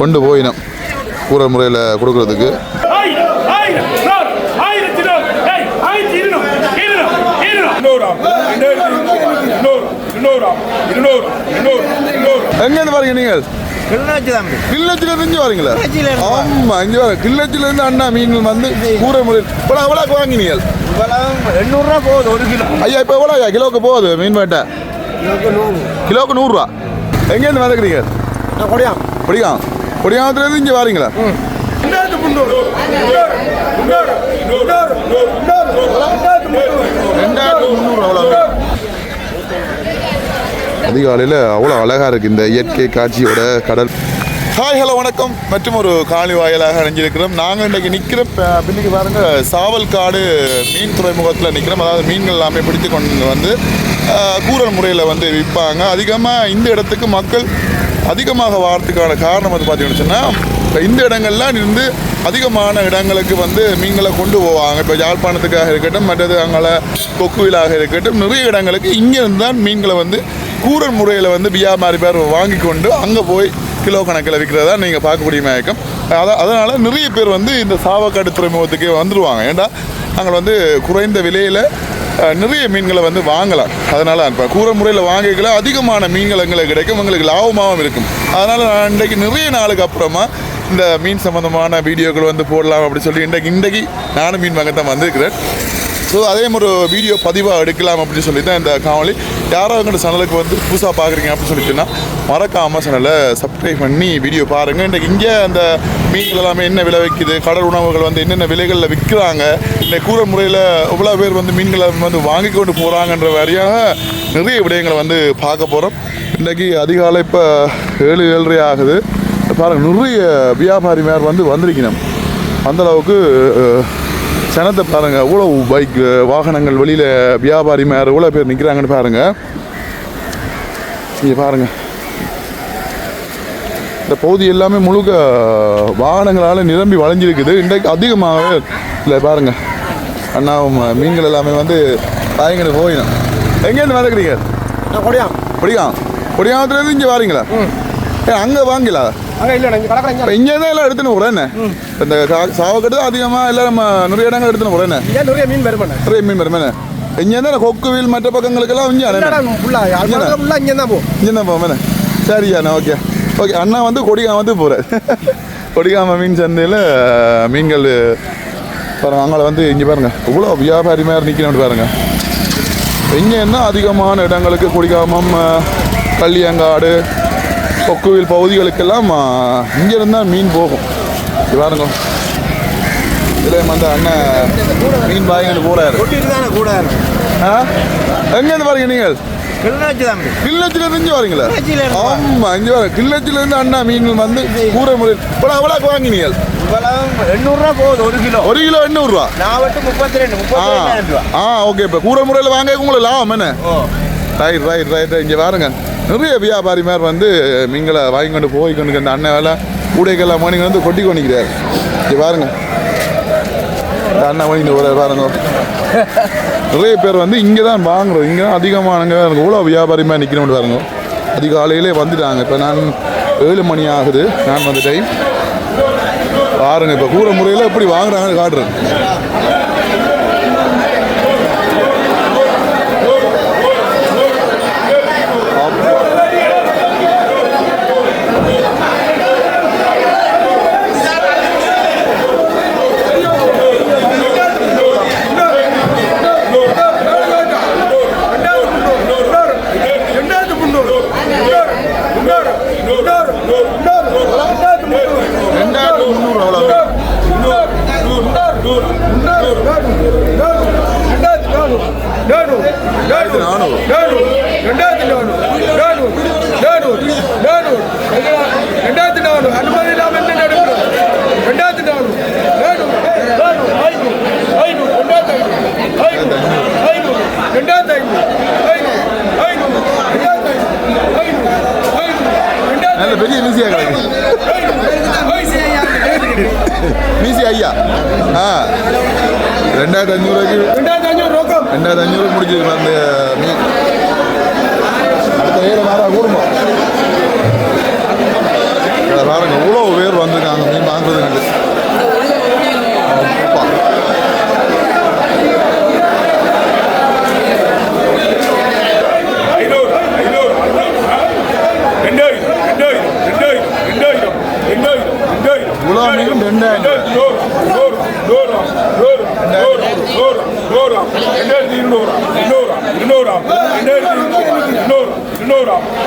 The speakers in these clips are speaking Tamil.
கொண்டு போயினோம் கூற முறையில் கொடுக்கறதுக்கு. எங்கேருந்து வரீங்க நீங்கள்? கிள்ளச்சில இருந்து வாரீங்களா? ஆமா இங்க வர கிள்ளச்சில இருந்து அண்ணா மீன் வந்து கூற முறையில். இப்போ எவ்வளோக்கு வாங்கினீங்க எண்ணூறுரூவா போகுது ஒரு கிலோ. ஐயா இப்போ எவ்வளோ ஐயா? கிலோக்கு போகுது மீன் வேட்டை? கிலோக்கு நூறுரூவா? எங்கேருந்து வந்துக்கிறீங்க? கொடியாம் பிடிக்கும் பிடிக்காமத்துலேருந்து இங்கே வாரீங்களா? அதிகாலையில் அவ்வளோ அழகாக இருக்குது இந்த இயற்கை காட்சியோட கடல். ஹாய் ஹலோ வணக்கம். மற்றும் ஒரு காணி வாயிலாக அடைஞ்சிருக்கிறோம் நாங்கள் இன்றைக்கி நிற்கிறோம். பின்னைக்கு பாருங்க சாவல்காடு மீன் துறைமுகத்தில் நிற்கிறோம். அதாவது மீன்கள் எல்லாமே பிடித்து கொண்டு வந்து கூரல் முறையில் வந்து விற்பாங்க. அதிகமாக இந்த இடத்துக்கு மக்கள் அதிகமாக வாரத்துக்கான காரணம் வந்து பார்த்தீங்கன்னு சொன்னால் இப்போ இந்த இடங்கள்லாம் இருந்து அதிகமான இடங்களுக்கு வந்து மீன்களை கொண்டு போவாங்க. இப்போ யாழ்ப்பாணத்துக்காக இருக்கட்டும் மற்றது அங்கே கொக்குவிலாக இருக்கட்டும் நிறைய இடங்களுக்கு இங்கேருந்து தான் மீன்களை வந்து கூரல் முறையில் வந்து வியாபாரி பேர் வாங்கி கொண்டு அங்கே போய் கிலோ கணக்கில் விற்கிறதா நீங்கள் பார்க்கக்கூடிய மயக்கம். அதான் அதனால் நிறைய பேர் வந்து இந்த சாவக்காடு துறைமுகத்துக்கு வந்துடுவாங்க ஏன்டா? அங்கே வந்து குறைந்த விலையில் நிறைய மீன்களை வந்து வாங்கலாம். அதனால் இப்போ கூற முறையில் வாங்கிக்கல. அதிகமான மீன்கள் எங்களுக்கு கிடைக்கும். எங்களுக்கு லாபமாகவும் இருக்கும். அதனால் நான் இன்றைக்கு நிறைய நாளுக்கு அப்புறமா இந்த மீன் சம்மந்தமான வீடியோக்கள் வந்து போடலாம் அப்படின்னு சொல்லி இன்றைக்கு இன்றைக்கு நானும் மீன் வாங்கத்தான் வந்திருக்கிறேன். ஸோ அதே ஒரு வீடியோ பதிவாக எடுக்கலாம் அப்படின்னு சொல்லி தான் இந்த காணொலி யாரோ எங்கள் சேனலுக்கு வந்து புதுசாக பார்க்குறீங்க அப்படின்னு சொல்லிட்டுன்னா மறக்காமல் சேனலை சப்ஸ்கிரைப் பண்ணி வீடியோ பாருங்கள் இன்றைக்கு இங்கே அந்த மீன்கள் எல்லாமே என்ன விலை விற்கிது கடல் உணவுகள் வந்து என்னென்ன விலைகளில் விற்கிறாங்க இந்த கூற முறையில் எவ்வளோ பேர் வந்து மீன்களை வந்து வாங்கி கொண்டு போகிறாங்கன்ற வழியாக நிறைய விடயங்களை வந்து பார்க்க போகிறோம் இன்றைக்கி அதிகாலை இப்போ ஏழு ஏழரை ஆகுது. பாருங்கள் நிறைய வியாபாரி மேர் வந்து வந்திருக்கணும். அந்தளவுக்கு சனத்தை பாருங்க எவ்வளோ பைக் வாகனங்கள் வெளியில் வியாபாரி மேலே எவ்வளோ பேர் நிற்கிறாங்கன்னு பாருங்க. இங்கே பாருங்க. இந்த பகுதி எல்லாமே முழுக்க வாகனங்களால் நிரம்பி வளைஞ்சிருக்குது. இன்றைக்கு அதிகமாகவே இல்லை பாருங்க. அண்ணாவும் மீன்கள் எல்லாமே வந்து தாயங்கன்னு போயிடும். எங்கேருந்து வந்துக்கிறீங்க கொடியாம் பொடியாம் பொடியாமத்துலேருந்து இங்கே வாரீங்களா? ஏ அங்கே வாங்கிலா? இங்கே தான் எல்லாம் எடுத்துன்னு என்ன? இந்த சாவக்கட்டு தான் அதிகமாக எல்லாம் நம்ம நிறைய இடங்கள் எடுத்துன்னு இங்கே நிறைய மீன் வருமானே நிறைய மீன் வருமே இங்கே தான் கொக்குவில் மற்ற பக்கங்களுக்கெல்லாம் இங்கே இங்கே தான் போகும் இங்கே தான் போவேன் சரியாண்ணா ஓகே. ஓகே அண்ணா வந்து கொடிகாம வந்து போகிறார் கொடிகாம மீன் சந்தையில் மீன்கள் பாருங்க அங்கே வந்து இங்கே பாருங்க. இவ்வளோ வியாபாரி மாதிரி நிற்கணும் பாருங்க. இங்கே என்ன அதிகமான இடங்களுக்கு கொடிகாமம் கள்ளியங்காடு கொக்குவில் பகுதிகளுக்கெல்லாம் இங்கேருந்து தான் மீன் போகும். இது பாருங்க. இதில் வந்து அண்ணன் மீன் பாய்கிட்டு போகிறாரு கொட்டிட்டு தானே கூட இருக்கும் ஆ? எங்கேருந்து பாருங்க நீங்கள்? கிள்ளச்சில இருந்து வரீங்களா? ஆமா இங்க வர கிள்ளச்சில இருந்து அண்ணா மீன் வந்து கூரை முறை இப்போ எவ்வளோக்கு வாங்கினீங்க எண்ணூறுரூவா போகுது ஒரு கிலோ. ஒரு கிலோ எண்ணூறுரூவா? நான் விட்டு முப்பத்தி ரெண்டு ஆ முப்பத்தி ஓகே இப்போ முறையில் வாங்க உங்களுக்கு லாபம் என்ன? ரைட் ரைட் ரைட் இங்கே பாருங்க. நிறைய வியாபாரி மாதிரி வந்து மீன்களை வாங்கி கொண்டு போய் கொண்டு அந்த அண்ணன் வேலை கூடைக்கெல்லாம் மணிங்க வந்து கொட்டி கொண்டிக்கிறார் இங்கே பாருங்க. அண்ணன் மணிக்கு ஒரு பாருங்க. நிறைய பேர் வந்து இங்கே தான் வாங்குறோம். இங்கே தான் அதிகமானங்க எவ்வளோ வியாபாரி மாதிரி நிற்கணும்னு பாருங்க. அதிகாலையிலே வந்துட்டாங்க. இப்போ நான் ஏழு மணி ஆகுது. நான் வந்துட்டேன் டைம் பாருங்க இப்போ கூற முறையில் எப்படி வாங்குறாங்கன்னு காட்டுறேன்.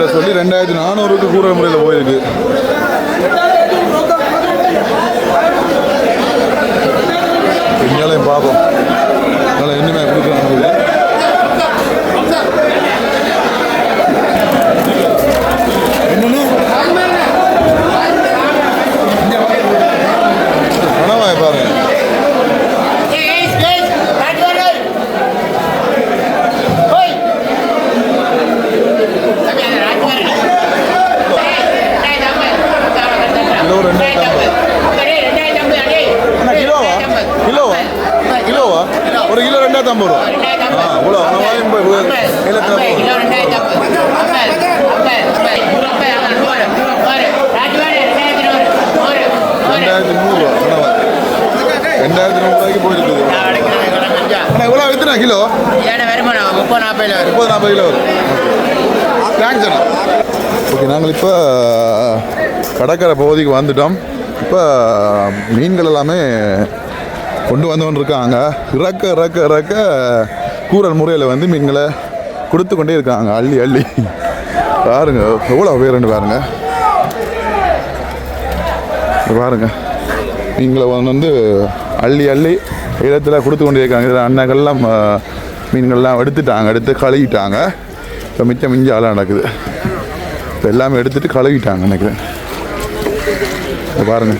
என்ற சொல்லி ரெண்டாயிரத்தி நானூறுக்கு கூற முறையில் போயிருக்கு இங்கேயும் பார்ப்போம் அதனால் இன்னுமே கொடுக்குறாங்க பணமாய் பாருங்க Guys, guys, right one right. Oi. Tapi ada right one. Hey, dapat. Kilo ரெண்டாயிரத்தி ஐம்பது கிலோவா கிலோவா கிலோவா ஒரு கிலோ ரெண்டாயிரத்தி ஐம்பது ரூபா ஆ இவ்வளோ Kilo ரெண்டாயிரத்தி ஐம்பது ஐம்பது ரெண்டாயிரத்தி நூறுரூவா கணவன் ரெண்டாயிரத்தி நூறுரூவாய்க்கு போயிருக்குது அண்ணா இவ்வளோ எத்தனை கிலோ? முப்பது நாற்பது வரும். முப்பது நாற்பது கிலோ தேங்க்ஸ் அண்ணா ஓகே நாங்கள் இப்போ கடற்கரை பகுதிக்கு வந்துட்டோம். இப்போ மீன்கள் எல்லாமே கொண்டு வந்து கொண்டு இருக்காங்க இறக்க இறக்க இறக்க கூரல் முறையில் வந்து மீன்களை கொடுத்து கொண்டே இருக்காங்க. அள்ளி அள்ளி. பாருங்க எவ்வளோ பேருன்னு பாருங்க. பாருங்க. மீன்களை வந்து அள்ளி அள்ளி. இடத்துல கொடுத்து கொண்டே இருக்காங்க இதில் அண்ணங்கள்லாம் மீன்கள்லாம் எடுத்துட்டாங்க. எடுத்து கழுவிட்டாங்க. இப்போ மிச்சம் மிஞ்ச ஆளாக நடக்குது. இப்போ எல்லாமே எடுத்துட்டு கழுவிட்டாங்க நினைக்கிறேன் பாருங்கள் பாருங்க.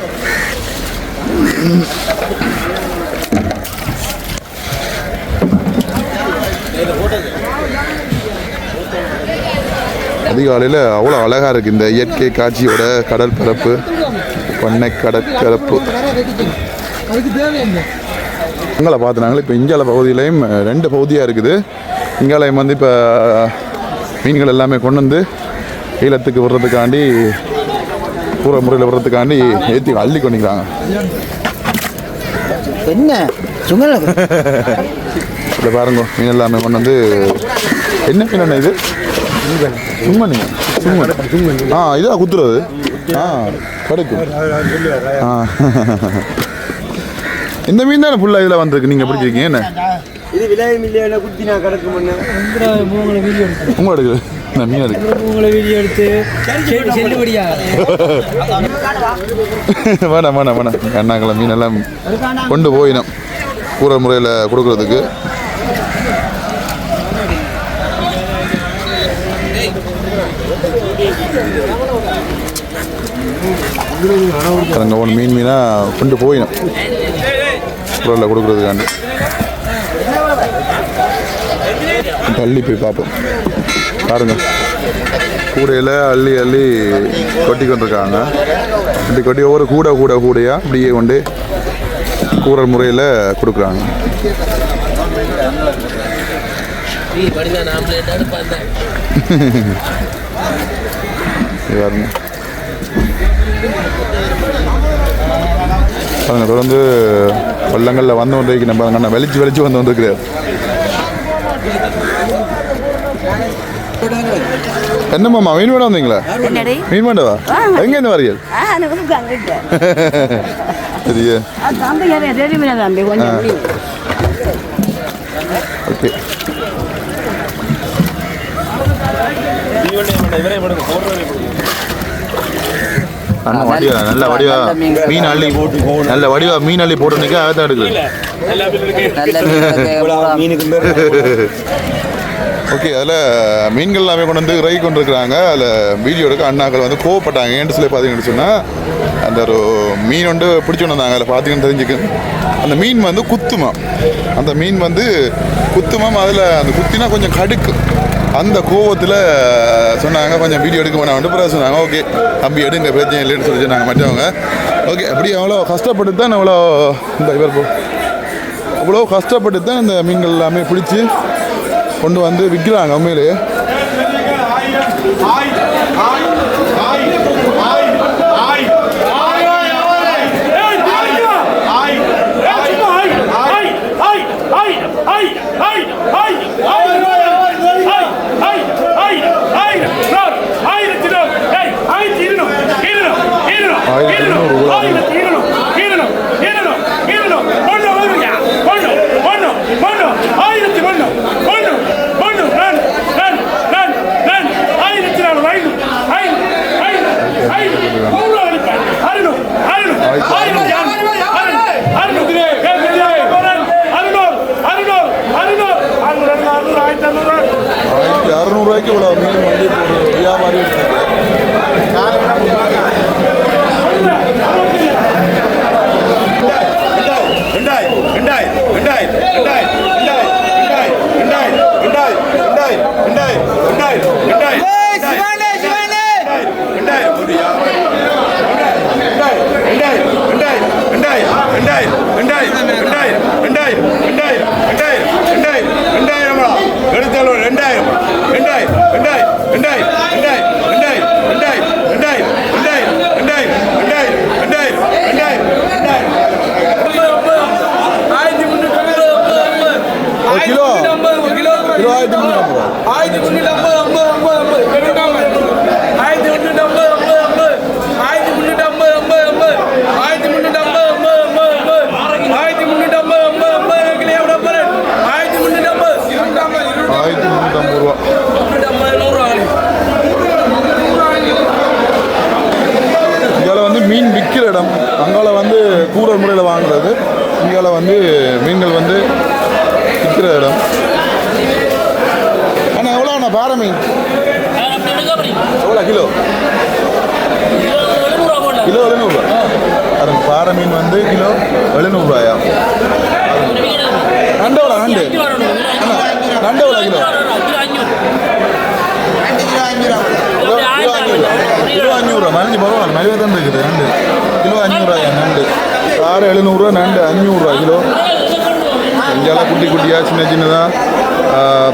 அதிகாலையில் அவ்வளோ அழகாக இருக்குது இந்த இயற்கை காட்சியோட கடற்பரப்பு பண்ணை கடற்பரப்பு இங்கால பார்த்துனாங்களே இப்போ இங்கால பகுதியிலையும் ரெண்டு பகுதியாக இருக்குது. இங்காலயம் வந்து இப்போ மீன்கள் எல்லாமே கொண்டு வந்து ஈழத்துக்கு விடுறதுக்காண்டி பூர முறையில் விடுறதுக்காண்டி ஏற்றி அள்ளி கொண்டிக்கிறாங்க என்ன? சும்மா இதில் பாருங்க மீன் எல்லாமே கொண்டு வந்து என்ன மீன் இது? சும்மன் சும்மன் ஆ இதான் குத்துறது. ஆ கிடைக்கும் ஆ. இந்த மீன் தானே ஃபுல்லாக இதில் வந்திருக்கு? நீங்கள் பிடிச்சிருக்கீங்க என்ன? இது விலை மில்லியன குத்தி நான் கிடக்கு மண்ணு உங்களை வீடியோ எடுத்து உங்க எடுக்குது. இந்த மீன் இருக்கு உங்களை வீடியோ எடுத்து செல்- செல்லுபடியா? வேணாம் வேணாம் வேணாம். அண்ணாக்களை மீன் எல்லாம் கொண்டு போயினோம். கூற முறையில் கொடுக்கறதுக்கு. அங்கே ஒன்று மீன் மீனாக கொண்டு போயினோம். குரலில் கொடுக்கறதுக்காண்டி. தள்ளி போய் பார்ப்போம். பாருங்க. கூடையில் அள்ளி அள்ளி கொட்டி கொண்டிருக்காங்க. கொட்டி கொட்டி ஒவ்வொரு கூடை கூட கூடையாக அப்படியே கொண்டு கூறல் முறையில் கொடுக்குறாங்க. பாருங்க பாருங்க தொடர்ந்து வெள்ளங்களில் வந்து கொண்டிருக்கிற நம்ம நான் வெளிச்சு வெளிச்சு வந்து வந்திருக்குறேன் என்ன மாமா மீன் வேண்டாம் வந்தீங்களா? மீன் வேண்டவா? எங்க இருந்து வரீர்கள் சரியா. ஓகே. இவனை போடுங்க போடுறவரை போடுங்க அண்ணா வடிவா நல்ல வடிவா மீன் அள்ளி நல்ல வடிவா மீன் அள்ளி போட்டு நிற்க அதான் எடுக்குது ஓகே அதில் மீன்கள் எல்லாமே கொண்டு வந்து இறக்கி கொண்டு இருக்கிறாங்க அதில் வீடியோ எடுக்க அண்ணாக்கள் வந்து கோவப்பட்டாங்க. ஏன்னு சொல்லி பார்த்தீங்கன்னு சொன்னால் அந்த ஒரு மீன் வந்து பிடிச்சி வந்தாங்க. அதில் பார்த்தீங்கன்னு தெரிஞ்சுக்கு. அந்த மீன் வந்து குத்துமா அந்த மீன் வந்து குத்துமாம் அதில் அந்த குத்தினா கொஞ்சம் கடுக்கு. அந்த கோவத்தில் சொன்னாங்க கொஞ்சம் வீடியோ எடுக்க வேணாம். பிறகு சொன்னாங்க ஓகே தம்பி எடுங்க பிரச்சனை இல்லைன்னு சொல்லி சொன்னாங்க மற்றவங்க. ஓகே அப்படி அவ்வளோ கஷ்டப்பட்டு தான் அவ்வளோ இந்த இவர் போ அவ்வளோ கஷ்டப்பட்டு தான் இந்த மீன்கள் எல்லாமே பிடிச்சி கொண்டு வந்து விற்கிறாங்க உண்மையிலேயே. அங்கால வந்து கூரல் முறையில் வாங்குறது. இங்கால வந்து மீன்கள் வந்து விற்கிற இடம். அண்ணா எவ்வளோ அண்ணா பாறை மீன்? எவ்வளோ கிலோ? கிலோ எழுநூறுவா பாருங்க பாறை மீன் வந்து கிலோ எழுநூறுவாயா நண்டு எவ்வளோ நண்டு அண்ணா நண்டு எவ்வளோ கிலோ. கிலோ கிலோ அஞ்சூறுரூவா நனைஞ்சு பரவாயில்ல நிறைய தான் இருக்குது நண்டு. கிலோ அஞ்சூறுவாயா நண்டு? பாறை எழுநூறுவா நண்டு அஞ்சூறுரூவா கிலோ. இங்கெல்லாம் குட்டி குட்டியாக சின்ன சின்னதாக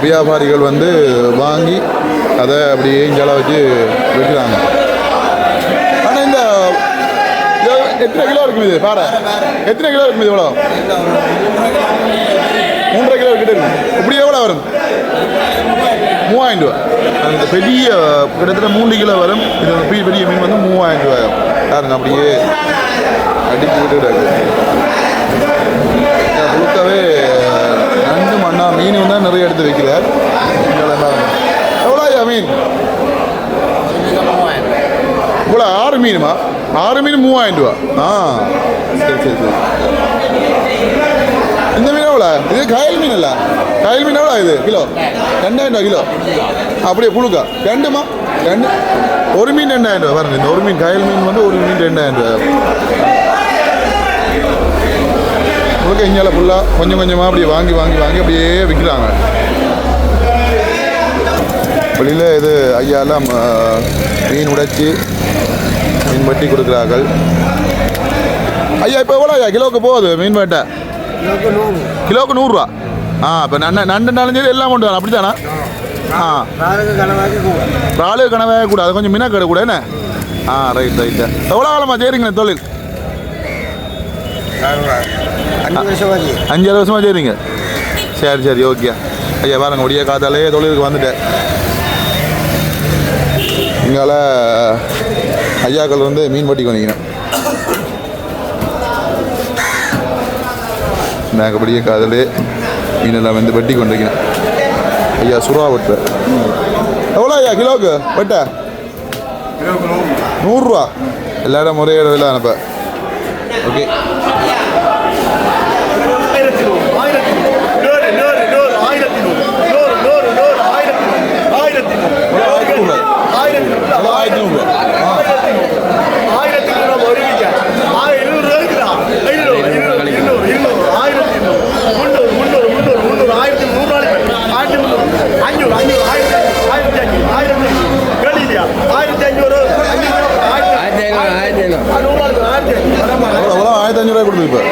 வியாபாரிகள் வந்து வாங்கி அதை அப்படியே இங்கெல்லாம் வச்சு விற்கிறாங்க. ஆனால் இந்த எத்தனை கிலோ இருக்கும் இது? பாறை. எத்தனை கிலோ இருக்கும் இது எவ்வளோ? மூன்றரை கிலோ கிட்ட இருக்கும் இப்படி எவ்வளோ வரும்? மூவாயிரம் ரூபா அந்த பெரிய கிட்டத்தட்ட மூன்று கிலோ வரும். இது பெரிய பெரிய மீன் வந்து மூவாயிரம் ரூபாய். பாருங்க அப்படியே அடிச்சு விட்டுடாது முழுக்கவே நண்டு மண்ணா மீன் தான் நிறைய எடுத்து வைக்கிறார். எவ்வளோ மீன்? இவ்வளோ ஆறு மீனுமா? ஆறு மீன் மூவாயிரம் ரூபா ஆ சரி சரி சரி இந்த மீன் எவ்வளோ இது கயல் மீன் இல்ல கயல் மீன் எவ்வளோ இது கிலோ ரெண்டாயிரம் ரூபா கிலோ அப்படியே புழுக்கா ரெண்டுமா ரெண்டு ஒரு மீன் ரெண்டாயிரம் ரூபா பாருங்க இந்த ஒரு மீன் கயல் மீன் வந்து ஒரு மீன் ரெண்டாயிரம் ரூபா முழுக்க இங்கே ஃபுல்லாக கொஞ்சம் கொஞ்சமாக அப்படியே வாங்கி வாங்கி வாங்கி அப்படியே விற்கிறாங்க வெளியில் இது ஐயாலாம் மீன் உடைச்சி மீன் வெட்டி கொடுக்குறார்கள். ஐயா இப்போ எவ்வளோ ஐயா? கிலோவுக்கு போகுது மீன் வேட்டை கிலோவுக்கு நூறுரூவா? ஆ இப்போ நண்டு நண்டுனாலும் சரி எல்லாம் கொண்டு வரணும். அப்படி தானே ஆ. இறாலு கனவே கூடாது கொஞ்சம் மீனாக்கடை கூட என்ன? ஆ ரைட் ரைட்டு. எவ்வளோ காலமாக செய்கிறீங்க இந்த தொழில்? அஞ்சு வருஷமாக செய்கிறீங்க சரி சரி ஓகே. ஐயா பாருங்க முடிய காத்தாலே தொழிலுக்கு வந்துட்டேன். இங்கால ஐயாக்கள் வந்து மீன் பட்டிக்கு கொண்டிக்கிறேன் நாங்கள் படிய காதலே மீனெல்லாம் வந்து வெட்டி கொண்டிருக்கிறேன் ஐயா சுறா வெட்டுற எவ்வளோ ஐயா கிலோவுக்கு வெட்ட? நூறுரூவா. எல்லாரும் முறையிட விலை அனுப்ப. ஓகே ஆயிரத்தி நூறு ஆயிரத்தி நூறு நூறு நூறு ஆயிரத்தி நூறு நூறு நூறு நூறு ஆயிரத்தி அஞ்சூறு அஞ்சூறு ஆயிரத்தி ஆயிரத்தி அஞ்சு ஆயிரத்தி கேள்வியா ஆயிரத்தி அஞ்சூறு அஞ்சூறு ஆயிரத்தி ஐநூறு ஆயிரத்தி அஞ்சூறு எவ்வளோ எவ்வளோ ஆயிரத்தி அஞ்சூறுரூவா கொடுத்து இப்போ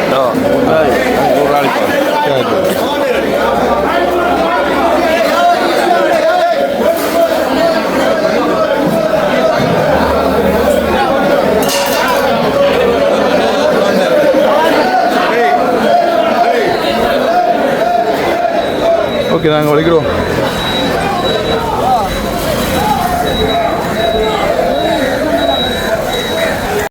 ஓகே நாங்கள் வலிக்கிறோம்.